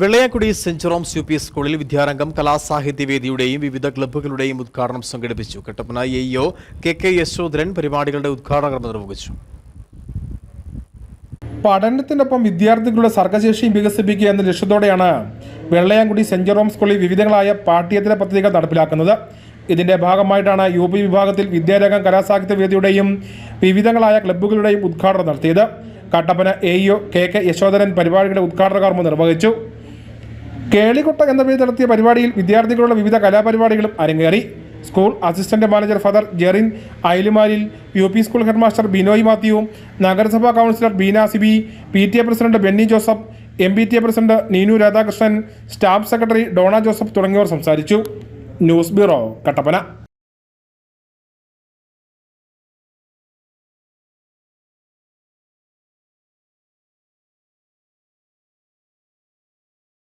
വെള്ളയാക്കുടി saint Jerome's U P സ്കൂളിൽ വിദ്യാരംഗം കലാസാഹിത്യവേദിയുടെയും വിവിധ ക്ലബ്ബുകളുടെയും ഉദ്ഘാടനം സംഘടിപ്പിച്ചു. Kattappana A AEO K K Yasodharan പരിപാടികളുടെ ഉദ്ഘാടനം നിർവഹിച്ചു. പഠനത്തിനൊപ്പം വിദ്യാർത്ഥികളുടെ സർഗശേഷിയും വികസിപ്പിക്കുക എന്ന ലക്ഷ്യത്തോടെയാണ് വെള്ളയാംകുടി സെന്റ് ജെറോം സ്കൂളിൽ വിവിധങ്ങളായ പാഠ്യേതര പദ്ധതികൾ നടപ്പിലാക്കുന്നത്. ഇതിന്റെ ഭാഗമായിട്ടാണ് യു പി വിഭാഗത്തിൽ വിദ്യാരംഗം കലാസാഹിത്യ വേദിയുടെയും വിവിധങ്ങളായ ക്ലബ്ബുകളുടെയും ഉദ്ഘാടനം നടത്തിയത്. Kattappana A EO K K Yasodharan പരിപാടികളുടെ ഉദ്ഘാടന കർമ്മം നിർവഹിച്ചു. കേളികൊട്ട എന്ന പേരിൽ നടത്തിയ പരിപാടിയിൽ വിദ്യാർത്ഥികളുടെ വിവിധ കലാപരിപാടികളും അരങ്ങേറി. School assistant manager father Jerin Ayalumalil U P school headmaster Binoy മാത്യുവും നഗരസഭാ councillor Beena Siby P T A president Benny Joseph M P T A president Neenu Radhakrishnan staff secretary Dona Joseph തുടങ്ങിയവർ സംസാരിച്ചു. News bureau Kattappana.